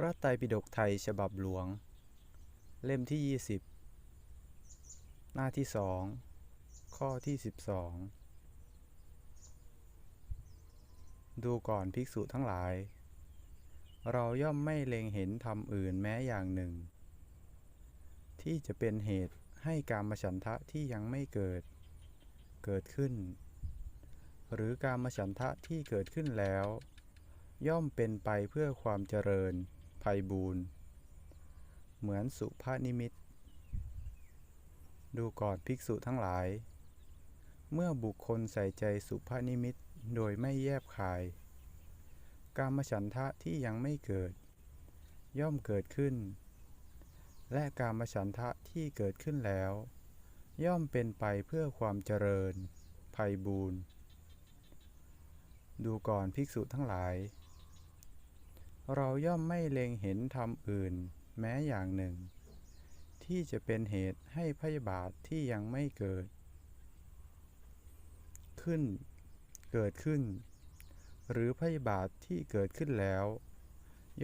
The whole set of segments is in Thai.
พระไตรปิฎกไทยฉบับหลวง เล่มที่ 20 หน้าที่สองข้อที่ 12 ดูก่อนภิกษุทั้งหลาย เราย่อมไม่เล็งเห็นธรรมอื่นแม้อย่างหนึ่ง ที่จะเป็นเหตุให้การมฉันทะที่ยังไม่เกิด เกิดขึ้น หรือการมฉันทะที่เกิดขึ้นแล้ว ย่อมเป็นไปเพื่อความเจริญ ไพบูรณ์ เหมือนสุภานิมิต ดูก่อนภิกษุทั้งหลาย เมื่อบุคคลใส่ใจสุภานิมิตโดยไม่แยบคาย การมฉันทะที่ยังไม่เกิด ย่อมเกิดขึ้น และการมฉันทะที่เกิดขึ้นแล้ว ย่อมเป็นไปเพื่อความเจริญไพบูรณ์ดูก่อนภิกษุทั้งหลาย เราย่อมไม่เล็งเห็นธรรมอื่น แม้อย่างหนึ่ง ที่จะเป็นเหตุให้พยาบาทที่ยังไม่เกิด ขึ้น เกิดขึ้น หรือพยาบาทที่เกิดขึ้นแล้ว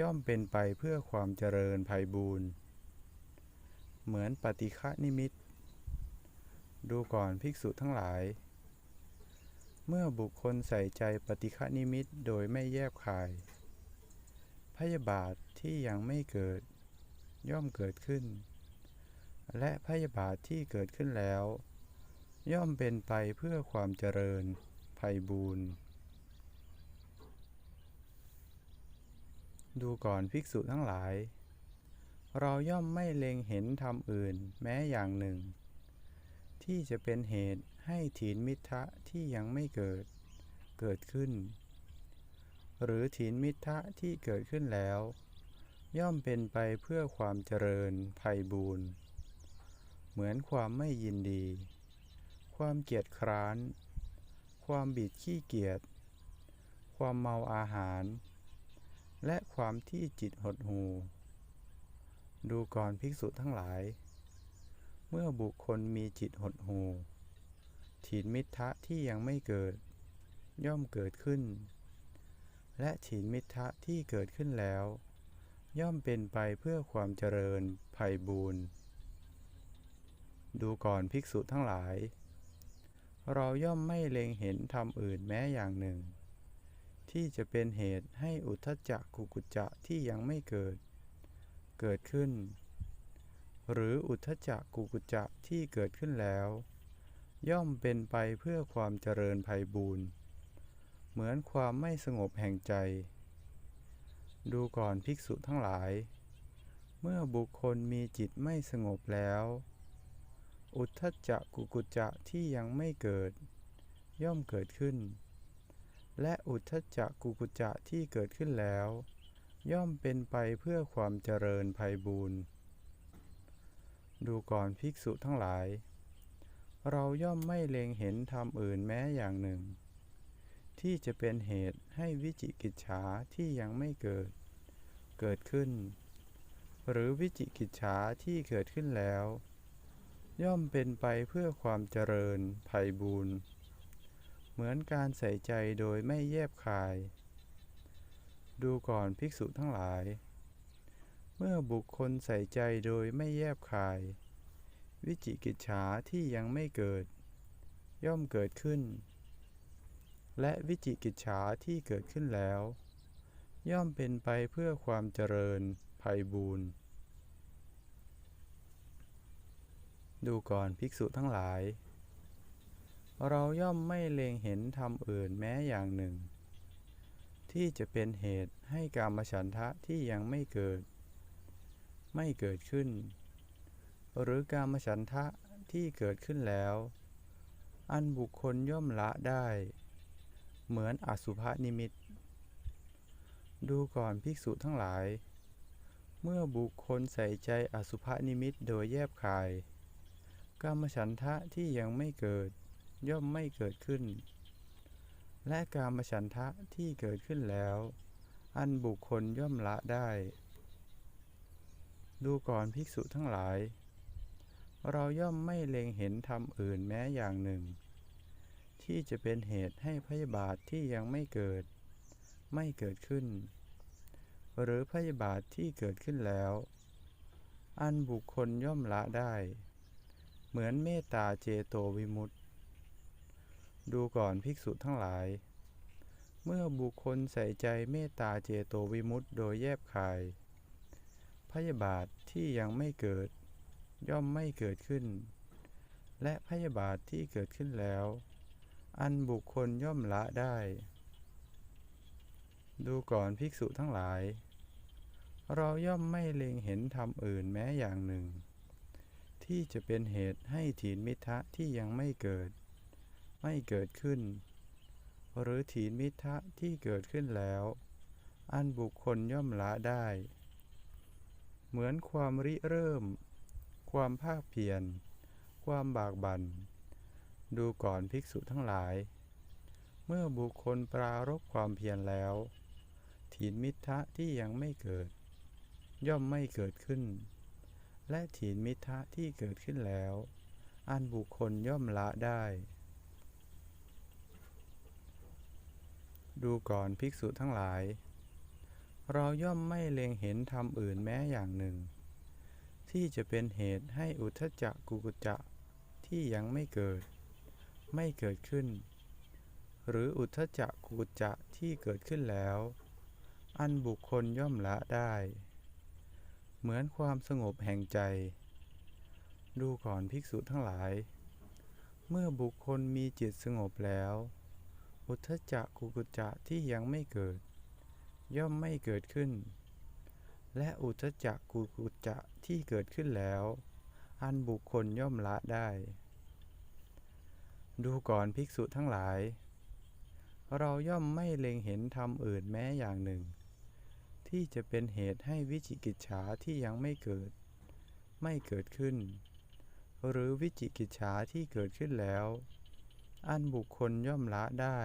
ย่อมเป็นไปเพื่อความเจริญภัยบูรณ์เหมือนปฏิฆะนิมิต ดูก่อนภิกษุทั้งหลาย เมื่อบุคคลใส่ใจปฏิฆะนิมิตโดยไม่แยบคาย พยาบาทที่ยังไม่เกิด ย่อมเกิดขึ้น และพยาบาทที่เกิดขึ้นแล้ว ย่อมเป็นไปเพื่อความเจริญภัยบูรณ์ดูก่อนภิกษุทั้งหลาย เราย่อมไม่เล็งเห็นธรรมอื่นแม้อย่างหนึ่ง ที่จะเป็นเหตุให้ถีนมิทะที่ยังไม่เกิด เกิดขึ้น หรือถีนมิทะที่เกิดขึ้นแล้ว ย่อมเป็นไปเพื่อความเจริญภัยบูรณ์เหมือนความไม่ยินดี ความเกียจคร้าน ความบิดขี้เกียจ ความเมาอาหาร และความที่จิตหดหู ดูก่อนภิกษุทั้งหลาย เมื่อบุคคลมีจิตหดหูถีนมิทะที่ยังไม่เกิด ย่อมเกิดขึ้น และถีนมิทะที่เกิดขึ้นแล้ว ย่อมเป็นไปเพื่อความเจริญภัยบูรณ์ดูก่อนภิกษุทั้งหลาย เราย่อมไม่เล็งเห็นธรรมอื่นแม้อย่างหนึ่ง ที่จะเป็นเหตุให้อุทธจักกุกุจจะที่ยังไม่เกิด เกิดขึ้น หรืออุทธจักกุกุจจะที่เกิดขึ้นแล้ว ย่อมเป็นไปเพื่อความเจริญภัยบูรณ์ เหมือนความไม่สงบแห่งใจ ดูก่อนภิกษุทั้งหลาย เมื่อบุคคลมีจิตไม่สงบแล้ว อุทธจักกุกุจจะที่ยังไม่เกิด ย่อมเกิดขึ้น และอุทธจักกุกุจจะที่เกิดขึ้นแล้ว ย่อมเป็นไปเพื่อความเจริญภัยบูรณ์ดูก่อนภิกษุทั้งหลาย เราย่อมไม่เล็งเห็นธรรมอื่นแม้อย่างหนึ่ง ที่จะเป็นเหตุให้วิจิกิจฉาที่ยังไม่เกิด เกิดขึ้น หรือวิจิกิจฉาที่เกิดขึ้นแล้ว ย่อมเป็นไปเพื่อความเจริญภัยบูรณ์เหมือนการใส่ใจโดยไม่แยบคาย ดูก่อนภิกษุทั้งหลาย เมื่อบุคคลใส่ใจโดยไม่แยบคาย วิจิกิจฉาที่ยังไม่เกิด ย่อมเกิดขึ้น และวิจิกิจฉาที่เกิดขึ้นแล้ว ย่อมเป็นไปเพื่อความเจริญภัยบูรณ์ดูก่อนภิกษุทั้งหลาย เราย่อมไม่เล็งเห็นธรรมอื่นแม้อย่างหนึ่ง ที่จะเป็นเหตุให้กามฉันทะที่ยังไม่เกิด ไม่เกิดขึ้น หรือกามฉันทะที่เกิดขึ้นแล้ว อันบุคคลย่อมละได้ เหมือนอสุภนิมิต ดูก่อนภิกษุทั้งหลาย เมื่อบุคคลใส่ใจอสุภนิมิตโดยแยบคายกามฉันทะที่ยังไม่เกิดย่อมไม่เกิดขึ้น และกามฉันทะที่เกิดขึ้นแล้ว อันบุคคลย่อมละได้ ดูก่อนภิกษุทั้งหลาย เราย่อมไม่เล็งเห็นธรรมอื่นแม้อย่างหนึ่ง ที่จะเป็นเหตุให้พยาบาทที่ยังไม่เกิด ไม่เกิดขึ้น หรือพยาบาทที่เกิดขึ้นแล้ว อันบุคคลย่อมละได้ เหมือนเมตตาเจโตวิมุตติ ดูก่อนภิกษุทั้งหลาย เมื่อบุคคลใส่ใจเมตตาเจโตวิมุตติโดยแยบคาย พยาบาทที่ยังไม่เกิด ย่อมไม่เกิดขึ้น และพยาบาทที่เกิดขึ้นแล้ว อันบุคคลย่อมละได้ ดูก่อนภิกษุทั้งหลาย เราย่อมไม่เล็งเห็นธรรมอื่นแม้อย่างหนึ่ง ที่จะเป็นเหตุให้ถีนมิทะที่ยังไม่เกิด ไม่เกิดขึ้น หรือถีนมิทะที่เกิดขึ้นแล้ว อันบุคคลย่อมละได้ เหมือนความริเริ่ม ความภาคเพียรความบากบัน่น ดูก่อนภิกษุทั้งหลาย เมื่อบุคคลปรารบความเพียรแล้ว ถีนมิทะที่ยังไม่เกิด ย่อมไม่เกิดขึ้น และถีนมิทะที่เกิดขึ้นแล้ว อันบุคคลย่อมละได้ ดูก่อนภิกษุทั้งหลาย เราย่อมไม่เล็งเห็นธรรมอื่นแม้อย่างหนึ่ง ที่จะเป็นเหตุให้อุทจจะกุกุจจะที่ยังไม่เกิด ไม่เกิดขึ้น หรืออุทจจะกุกุจจะที่เกิดขึ้นแล้ว อันบุคคลย่อมละได้ เหมือนความสงบแห่งใจ ดูก่อนภิกษุทั้งหลาย เมื่อบุคคลมีจิตสงบแล้ว อุทธจักกุกุจจะที่ยังไม่เกิด ย่อมไม่เกิดขึ้น และอุทธจักกุกุจจะที่เกิดขึ้นแล้ว อันบุคคลย่อมละได้ ดูก่อนภิกษุทั้งหลาย เราย่อมไม่เล็งเห็นธรรมอื่นแม้อย่างหนึ่ง ที่จะเป็นเหตุให้วิจิกิจฉาที่ยังไม่เกิด ไม่เกิดขึ้น หรือวิจิกิจฉาที่เกิดขึ้นแล้ว อันบุคคลย่อมละได้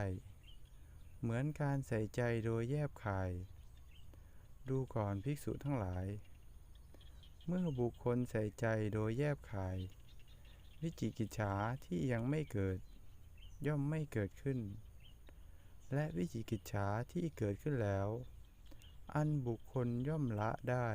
เหมือนการใส่ใจโดยแยบคาย ดูก่อนภิกษุทั้งหลาย เมื่อบุคคลใส่ใจโดยแยบคาย วิจิกิจฉาที่ยังไม่เกิด ย่อมไม่เกิดขึ้น และวิจิกิจฉาที่เกิดขึ้นแล้ว อันบุคคลย่อมละได้